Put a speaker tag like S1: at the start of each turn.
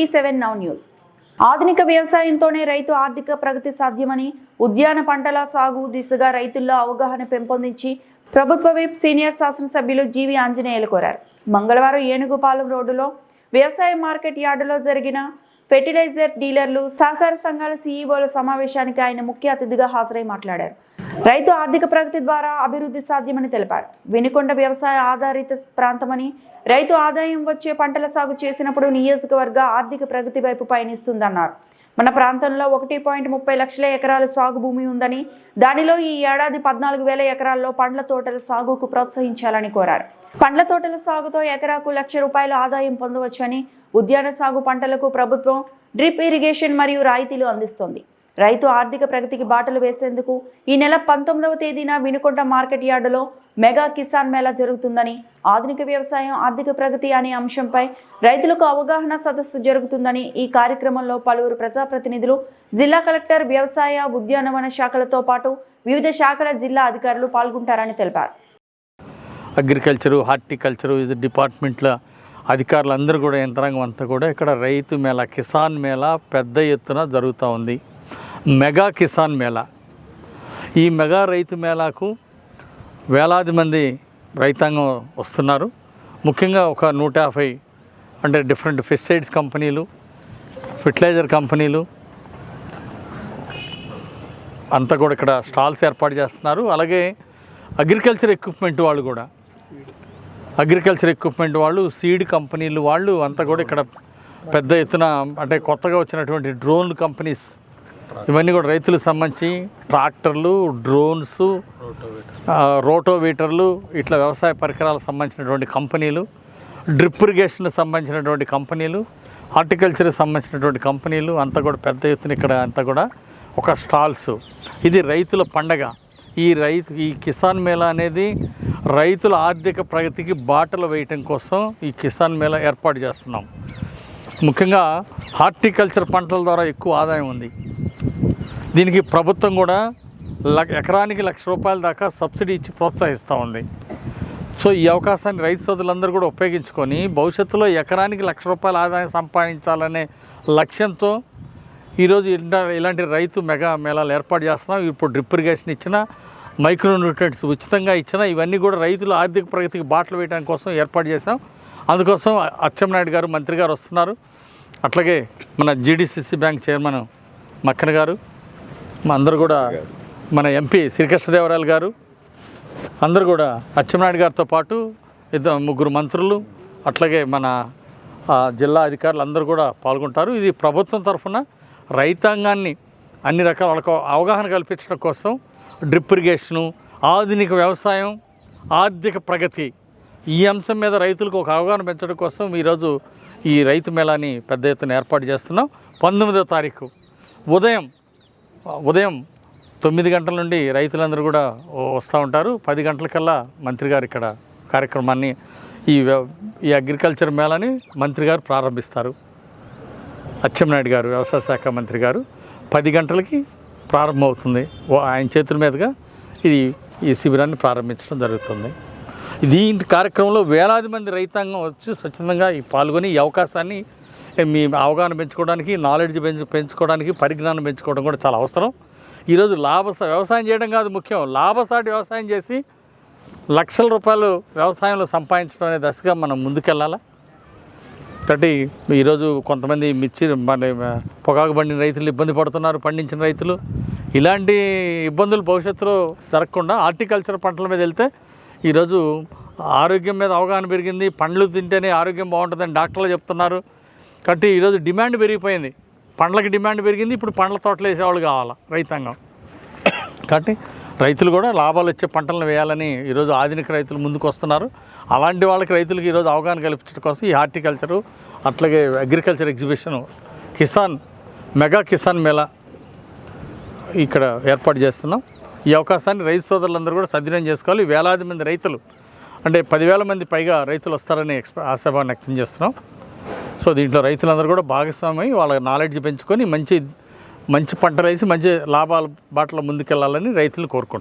S1: TV seven now news. ఆధునిక వ్యవసాయంతోనే రైతు ఆర్థిక ప్రగతి సాధ్యమని ఉద్యాన పంటల సాగు దిశగా రైతుల్లో అవగాహన పెంపొందించి ప్రభుత్వ వైపు సీనియర్ శాసనసభ్యులు జీవి ఆంజనేయులు కోరారు. మంగళవారం ఏనుగుపాలెం రోడ్డులో వ్యవసాయ మార్కెట్ యార్డులో జరిగిన ఫెర్టిలైజర్ డీలర్లు సహకార సంఘాల సీఈఓల సమావేశానికి ఆయన ముఖ్య అతిథిగా హాజరై మాట్లాడారు. రైతు ఆర్థిక ప్రగతి ద్వారా అభివృద్ధి సాధ్యమని తెలిపారు. వినుకొండ వ్యవసాయ ఆధారిత ప్రాంతమని రైతు ఆదాయం వచ్చే పంటల సాగు చేసినప్పుడు నియోజకవర్గ ఆర్థిక ప్రగతి వైపు పయనిస్తుందన్నారు. మన ప్రాంతంలో ఒకటి పాయింట్ ముప్పై లక్షల ఎకరాల సాగు భూమి ఉందని దానిలో ఈ ఏడాది పద్నాలుగు వేల ఎకరాల్లో పండ్ల తోటల సాగుకు ప్రోత్సహించాలని కోరారు. పండ్ల తోటల సాగుతో ఎకరాకు లక్ష రూపాయల ఆదాయం పొందవచ్చని ఉద్యాన సాగు పంటలకు ప్రభుత్వం డ్రిప్ ఇరిగేషన్ మరియు రాయితీలు అందిస్తోంది. రైతు ఆర్థిక ప్రగతికి బాటలు వేసేందుకు ఈ నెల పంతొమ్మిదవ తేదీన వినుకొండ మార్కెట్ యార్డులో మెగా కిసాన్ మేళా జరుగుతుందని ఆధునిక వ్యవసాయం ఆర్థిక ప్రగతి అనే అంశంపై రైతులకు అవగాహన సదస్సు జరుగుతుందని ఈ కార్యక్రమంలో పలువురు ప్రజాప్రతినిధులు జిల్లా కలెక్టర్ వ్యవసాయ ఉద్యానవన శాఖలతో పాటు వివిధ శాఖల జిల్లా అధికారులు పాల్గొంటారని తెలిపారు.
S2: అగ్రికల్చరు హార్టికల్చరు డిపార్ట్మెంట్ల అధికారులందరూ కూడా యంత్రాంగం అంతా కూడా ఇక్కడ రైతు మేళా కిసాన్ మేళా పెద్ద ఎత్తున జరుగుతూ ఉంది. మెగా కిసాన్ మేళా. ఈ మెగా రైతు మేళాకు వేలాది మంది రైతాంగం వస్తున్నారు. ముఖ్యంగా ఒక నూట యాభై అంటే డిఫరెంట్ ఫెస్టిసైడ్స్ కంపెనీలు ఫెర్టిలైజర్ కంపెనీలు అంతా కూడా ఇక్కడ స్టాల్స్ ఏర్పాటు చేస్తున్నారు. అలాగే అగ్రికల్చర్ ఎక్విప్మెంట్ వాళ్ళు కూడా. అగ్రికల్చర్ ఎక్విప్మెంట్ వాళ్ళు సీడ్ కంపెనీలు వాళ్ళు అంతా కూడా ఇక్కడ పెద్ద ఎత్తున అంటే కొత్తగా వచ్చినటువంటి డ్రోన్ కంపెనీస్ ఇవన్నీ కూడా రైతులకు సంబంధించి ట్రాక్టర్లు డ్రోన్స్ రోటోవీటర్లు ఇట్లా వ్యవసాయ పరికరాలకు సంబంధించినటువంటి కంపెనీలు డ్రిప్ ఇరిగేషన్కి సంబంధించినటువంటి కంపెనీలు హార్టికల్చర్కి సంబంధించినటువంటి కంపెనీలు అంతా కూడా పెద్ద ఎత్తున ఇక్కడ అంతా కూడా ఒక స్టాల్స్. ఇది రైతుల పండగ. ఈ రైతు ఈ కిసాన్ మేళా అనేది రైతుల ఆర్థిక ప్రగతికి బాటలు వేయటం కోసం ఈ కిసాన్ మేళా ఏర్పాటు చేస్తున్నాం. ముఖ్యంగా హార్టికల్చర్ పంటల ద్వారా ఎక్కువ ఆదాయం ఉంది. దీనికి ప్రభుత్వం కూడా ఎకరానికి లక్ష రూపాయల దాకా సబ్సిడీ ఇచ్చి ప్రోత్సహిస్తూ ఉంది. సో ఈ అవకాశాన్ని రైతు సోదరులందరూ కూడా ఉపయోగించుకొని భవిష్యత్తులో ఎకరానికి లక్ష రూపాయల ఆదాయం సంపాదించాలనే లక్ష్యంతో ఈరోజు ఇలాంటి రైతు మెగా మేళాలు ఏర్పాటు చేస్తున్నాం. ఇప్పుడు డ్రిప్ ఇరిగేషన్ ఇచ్చినా మైక్రో న్యూట్రియంట్స్ ఉచితంగా ఇచ్చిన ఇవన్నీ కూడా రైతుల ఆర్థిక ప్రగతికి బాటలు వేయడానికి కోసం ఏర్పాటు చేశాం. అందుకోసం అచ్చెంనాయుడు గారు మంత్రి గారు వస్తున్నారు. అట్లాగే మన జీడిసిసి బ్యాంక్ చైర్మన్ మక్కన్ గారు మా అందరూ కూడా మన ఎంపీ శ్రీకృష్ణదేవరాయలు గారు అందరూ కూడా అచ్చెన్నాయుడు గారితో పాటు ఇద్దరు ముగ్గురు మంత్రులు అట్లాగే మన జిల్లా అధికారులు అందరూ కూడా పాల్గొంటారు. ఇది ప్రభుత్వం తరఫున రైతాంగాన్ని అన్ని రకాల వాళ్ళకు అవగాహన కల్పించడం కోసం డ్రిప్ ఇరిగేషను ఆధునిక వ్యవసాయం ఆర్థిక ప్రగతి ఈ అంశం మీద రైతులకు ఒక అవగాహన పెంచడం కోసం ఈరోజు ఈ రైతు మేళాని పెద్ద ఎత్తున ఏర్పాటు చేస్తున్నాం. పంతొమ్మిదో తారీఖు ఉదయం ఉదయం తొమ్మిది గంటల నుండి రైతులందరూ కూడా వస్తూ ఉంటారు. పది గంటలకల్లా మంత్రి గారు ఇక్కడ కార్యక్రమాన్ని ఈ వ్య- ఈ అగ్రికల్చర్ మేళాని మంత్రి గారు ప్రారంభిస్తారు. అచ్చెంనాయుడు గారు వ్యవసాయ శాఖ మంత్రి గారు. పది గంటలకి ప్రారంభమవుతుంది. ఆయన చేతుల మీదుగా ఇది ఈ శిబిరాన్ని ప్రారంభించడం జరుగుతుంది. దీంట్ కార్యక్రమంలో వేలాది మంది రైతాంగం వచ్చి స్వచ్ఛందంగా ఈ పాల్గొని ఈ అవకాశాన్ని అంటే మీ అవగాహన పెంచుకోవడానికి నాలెడ్జ్ పెంచు పెంచుకోవడానికి పరిజ్ఞానం పెంచుకోవడం కూడా చాలా అవసరం. ఈరోజు లాభ వ్యవసాయం చేయడం కాదు ముఖ్యం. లాభసాటి వ్యవసాయం చేసి లక్షల రూపాయలు వ్యవసాయంలో సంపాదించడం అనే దశగా మనం ముందుకెళ్ళాలా? కాబట్టి ఈరోజు కొంతమంది మిర్చి మన పొగాకు పండిన రైతులు ఇబ్బంది పడుతున్నారు పండించిన రైతులు. ఇలాంటి ఇబ్బందులు భవిష్యత్తులో జరగకుండా హార్టికల్చర్ పంటల మీద వెళ్తే ఈరోజు ఆరోగ్యం మీద అవగాహన పెరిగింది. పండ్లు తింటేనే ఆరోగ్యం బాగుంటుందని డాక్టర్లు చెప్తున్నారు. కాబట్టి ఈరోజు డిమాండ్ పెరిగిపోయింది. పండ్లకి డిమాండ్ పెరిగింది. ఇప్పుడు పండ్ల తోటలు వేసేవాళ్ళు కావాలా రైతాంగం. కాబట్టి రైతులు కూడా లాభాలు వచ్చే పంటలను వేయాలని ఈరోజు ఆధునిక రైతులు ముందుకు వస్తున్నారు. అలాంటి వాళ్ళకి రైతులకు ఈరోజు అవగాహన కల్పించడం కోసం ఈ హార్టికల్చరు అట్లాగే agriculture exhibition Kisan mega Kisan Mela ఇక్కడ ఏర్పాటు చేస్తున్నాం. ఈ అవకాశాన్ని రైతు సోదరులందరూ కూడా సద్వినియోగం చేసుకోవాలి. వేలాది మంది రైతులు అంటే పదివేల మంది పైగా రైతులు వస్తారని ఎక్స్పె ఆశాభావం వ్యక్తం చేస్తున్నాం. సో దీంట్లో రైతులందరూ కూడా భాగస్వామి వాళ్ళ నాలెడ్జ్ పెంచుకొని మంచి మంచి పంటలు వేసి మంచి లాభాల బాటలో ముందుకెళ్ళాలని రైతులు కోరుకుంటున్నారు